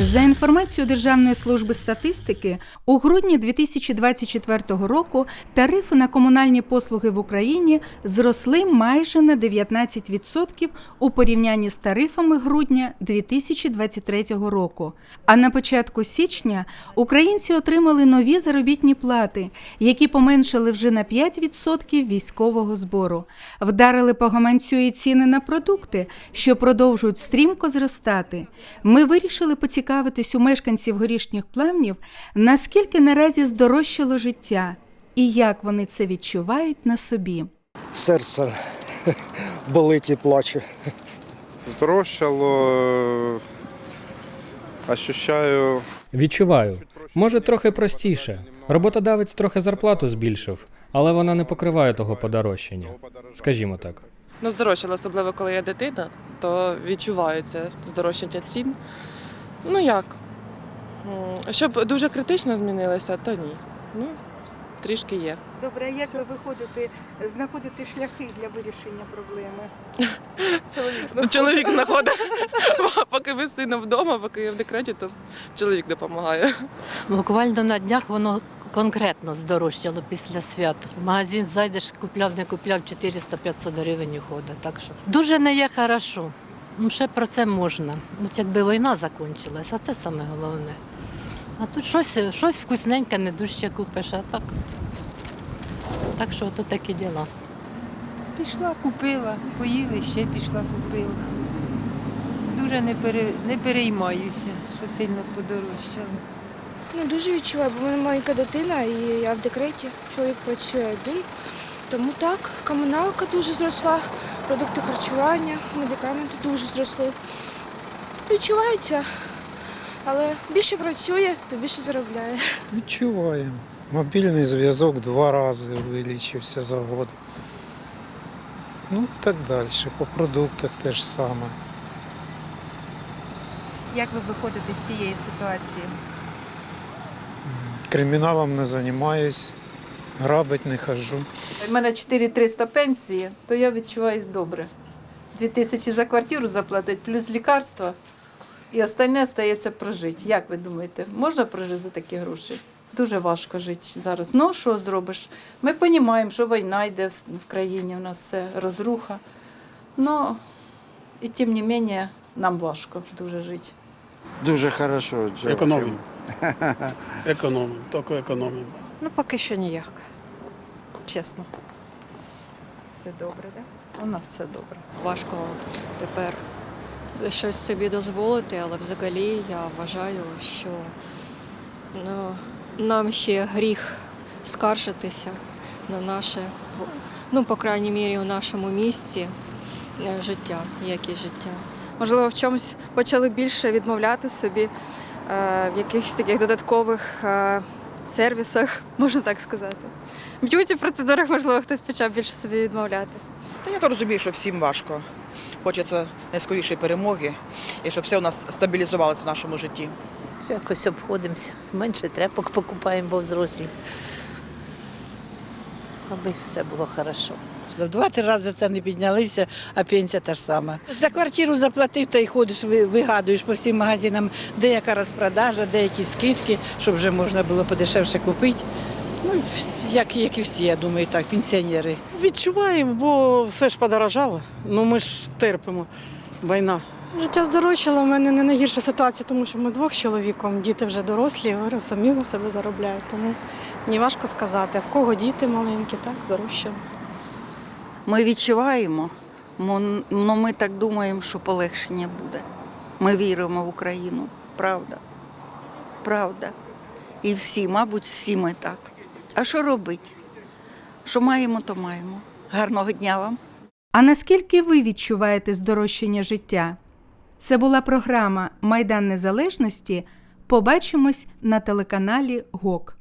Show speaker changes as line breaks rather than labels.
За інформацією Державної служби статистики, у грудні 2024 року тарифи на комунальні послуги в Україні зросли майже на 19% у порівнянні з тарифами грудня 2023 року. А на початку січня українці отримали нові заробітні плати, які поменшили вже на 5% військового збору. Вдарили по гаманцю і ціни на продукти, що продовжують стрімко зростати. Ми вирішили поцікавитись у мешканців горішніх плавнів, наскільки наразі здорожчало життя і як вони це відчувають на собі.
серце болить і плаче.
Здорожчало, е, ощущаю.
Відчуваю. Може, трохи простіше. Роботодавець трохи зарплату збільшив, але вона не покриває того подорожчання. Скажімо так.
Ну, здорожчало, особливо коли я дитина, то відчувається здорожчання цін. Ну як? Щоб дуже критично змінилося, то ні. Ну, трішки є.
Добре, а як ви виходите, знаходите шляхи для вирішення проблеми?
Ну, чоловік знаходить. Поки ви з сином вдома, поки я в декреті, то чоловік допомагає.
Буквально на днях воно конкретно здорожчало після свят. В магазин зайдеш, купляв, не купляв 400-500 гривень уходить. Так що дуже не є хорошо. Ну, ще про це можна. От якби війна закінчилася, це саме головне. А тут щось, щось вкусненьке, не дужче купиш, а так. Так що то такі діла.
Пішла, купила, поїли, ще пішла, купила. Дуже не, пере, не переймаюся, що сильно подорожчало.
Ну, дуже відчуваю, бо в мене маленька дитина і я в декреті. Чоловік працює один. Тому так, комуналка дуже зросла, продукти харчування, медикаменти дуже зросли. Відчувається, але більше працює, то більше заробляє.
Відчуваємо. Мобільний зв'язок два рази увеличився за год. Ну і так далі. По продуктах теж саме.
Як ви виходите з цієї ситуації?
Криміналом не займаюсь, грабить не хожу.
У мене 4300 пенсії, то я відчуваюсь добре. 2000 за квартиру заплатить, плюс лікарства, і остальне стається прожити. Як ви думаєте, можна прожити за такі гроші? Дуже важко жити зараз. Ну, що зробиш? Ми розуміємо, що війна йде в країні, у нас все розруха. Ну, і тим не менше, нам важко дуже жити.
Дуже хорошо.
Економимо. Економимо, тільки економимо.
Ну, поки що ніяк. Чесно.
Все добре, так?
У нас все добре.
важко тепер щось собі дозволити, але взагалі я вважаю, що ну, нам ще гріх скаржитися на наше, ну, по крайній мірі, у нашому місці е, життя, якість життя.
можливо, в чомусь почали більше відмовляти собі е, в якихось таких додаткових е, сервісах, можна так сказати. В б'юті процедурах, можливо, хтось почав більше собі відмовляти.
Та я то розумію, що всім важко. Хочеться найскорішої перемоги і щоб все у нас стабілізувалося в нашому житті.
Якось обходимося. Менше тряпок покупаємо, бо взрослі. Аби все було хорошо.
В два-три рази це не піднялися, а пенсія та ж сама. За квартиру заплатив та й ходиш, вигадуєш по всім магазинам, де яка розпродажа, де які скидки, щоб вже можна було подешевше купити. Ну, як, як і всі, я думаю, так, пенсіонери.
Відчуваємо, бо все ж подорожало. Ну ми ж терпимо. Війна.
Життя здорожчало, в мене не найгірша ситуація, тому що ми двох з чоловіком, діти вже дорослі, вони самі на себе заробляють. Тому мені важко сказати, в кого діти маленькі, так, здорожчало.
Ми відчуваємо, але ми так думаємо, що полегшення буде. Ми віримо в Україну. Правда. Правда. І всі, мабуть, всі ми так. А що робити? Що маємо, то маємо. Гарного дня вам.
А наскільки ви відчуваєте здорожчання життя? Це була програма Майдан Незалежності. Побачимось на телеканалі ГОК.